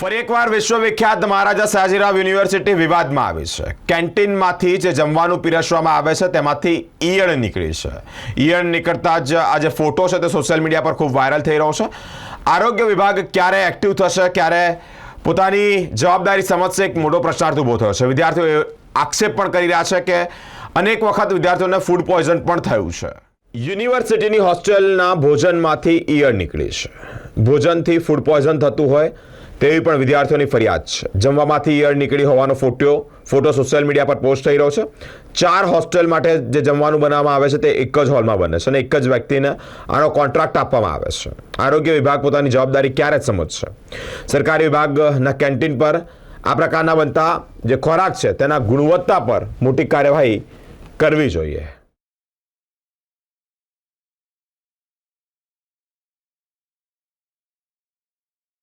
ફરી એકવાર વિશ્વવિખ્યાત મહારાજા સયાજીરાવ યુનિવર્સિટી વિવાદમાં આવી છે. કેન્ટીનમાંથી જે જમવાનું પીરસવામાં આવે છે, તેમાંથી ઈયળ નીકળી છે. ઈયળ નીકળતા જ આ જે ફોટો છે, તે સોશિયલ મીડિયા પર ખૂબ વાયરલ થઈ રહ્યો છે. આરોગ્ય વિભાગ ક્યારે એક્ટિવ થશે, ક્યારે પોતાની જવાબદારી સમજશે, એક મોટો પ્રશ્નાર્થ ઊભો થયો છે. વિદ્યાર્થીઓ આક્ષેપ પણ કરી રહ્યા છે કે અનેક વખત વિદ્યાર્થીઓને ફૂડ પોઈઝન પણ થયું છે. યુનિવર્સિટીની હોસ્ટેલના ભોજનમાંથી ઈયળ નીકળી છે. ભોજનથી ફૂડ પોઈઝન થતું હોય તેવી પણ વિદ્યાર્થીઓની ફરિયાદ છે. જમવામાંથી ઈયળ નીકળી હોવાનો ફોટો ફોટો સોશિયલ મીડિયા પર પોસ્ટ થઈ રહ્યો છે. ચાર હોસ્ટેલ માટે જે જમવાનું બનાવવામાં આવે છે તે એક જ હોલમાં બને છે અને એક જ વ્યક્તિને આનો કોન્ટ્રાક્ટ આપવામાં આવે છે. આરોગ્ય વિભાગ પોતાની જવાબદારી ક્યારે સમજશે? સરકારી વિભાગના કેન્ટીન પર આ પ્રકારના બનતા જે ખોરાક છે તેના ગુણવત્તા પર મોટી કાર્યવાહી કરવી જોઈએ.